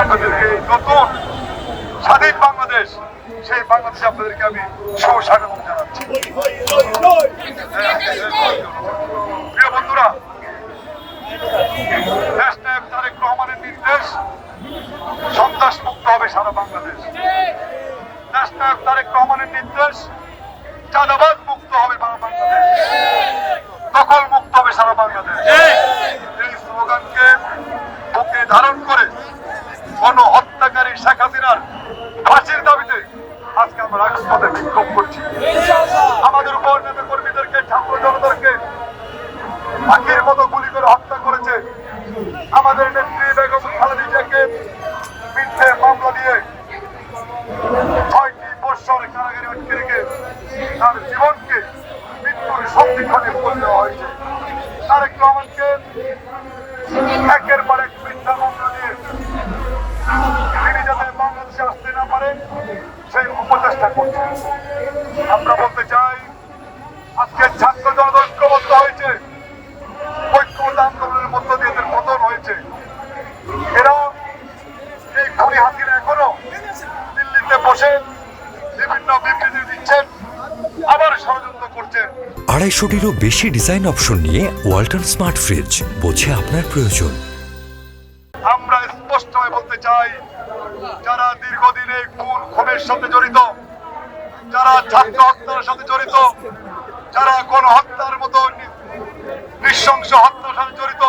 আপনাদেরকে নতুন স্বাধীন বাংলাদেশ, সেই বাংলাদেশে আপনাদেরকে আমি সুস্বাগত জানাচ্ছি। প্রিয় বন্ধুরা দেশ নায়ক তারেক রহমানের নির্দেশ সন্ত্রাস মুক্ত হবে সারা বাংলাদেশ। দেশ নায়ক তারেক রহমানের নির্দেশ চাঁদাবাদ মুক্ত হবে সারা বাংলাদেশ। দখল মুক্ত হবে সারা বাংলাদেশ। এই স্লোগানকে বুকে ধারণ করে কোন হত্যাকারী শেখ হাসিনার ফাঁসির দাবিতে আজকে আমরা রাজপথে বিক্ষোভ করছি। আমাদের উপর নেতা কর্মীদেরকে, ছাত্র জনতাকে পাখির মতো গুলি করে হত্যা করেছে আমাদের নেত্রী বেগম খালেদা জিয়াকে মিথ্যে মামলা দিয়ে তার জীবনকে মৃত্যুর সন্ধিক্ষণে দেওয়া হয়েছে। তারেক রহমানকে একের পর এক মিথ্যা মামলা দিয়ে তিনি যাতে বাংলাদেশে আসতে না পারেন সেই উপচেষ্টা করছে আমরা বলতে চাই, আজকে ছাত্র জনতা ঐক্যবদ্ধ হয়েছে, ঐক্যবদ্ধ আন্দোলনের মধ্য দিয়ে এদের পতন হয়েছে। এরা এই খুনি হাসিনা এখনও দিল্লিতে বসে বিভিন্ন বিবৃতি দিচ্ছেন। আবার ষড়যন্ত্র করছেন আড়াইশোটিরও বেশি ডিজাইন অপশন নিয়ে ওয়ালটন স্মার্ট ফ্রিজ বোঝে আপনার প্রয়োজন। আমরা স্পষ্টভাবে বলতে চাই যারা দীর্ঘদিন খুন খুনের সাথে জড়িত যারা ছাত্র হত্যার সাথে জড়িত যারা কোন হত্যার মতো নৃশংস হত্যার সাথে জড়িত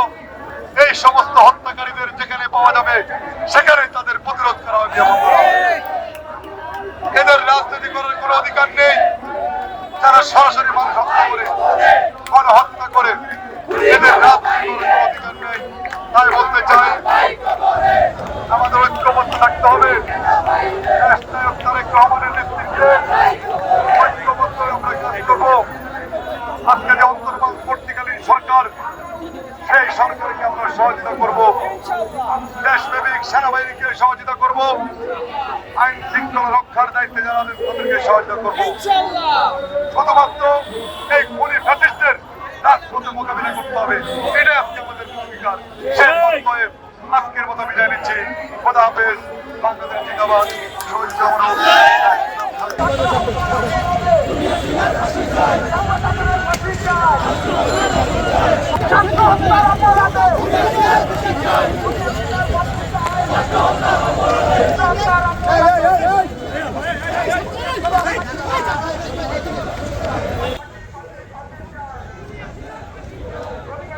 এই সমস্ত হত্যাকারীদের যেখানে পাওয়া যাবে সেখানে তাদের প্রতিরোধ করা হবে বন্ধুরা। এদের রাজনীতি করার কোনো অধিকার নেই যারা সরাসরি মানুষ হত্যা করে গণ হত্যা করে। এদের রাজনীতি অধিকার নেই। তাই বলতে চাই আমাদের ঐক্যবদ্ধ থাকতে হবে। দেশ নায়ক তারেক রহমানের নেতৃত্বে ঐক্যবদ্ধ আমরা কাজ করব। আজকে যে অন্তর্বর্তীকালীন সরকার সেই সরকারকে আমরা সহযোগিতা করব। দেশপ্রেমিক সেনাবাহিনীকে সহযোগিতা করব। আইন শৃঙ্খলা রক্ষার দায়িত্বে যারা তাদেরকে সহযোগিতা করব। শেষ বক্তব্যে আজকের মতো বিদায় নিচ্ছি। খোদা হাফেজ। বাংলাদেশ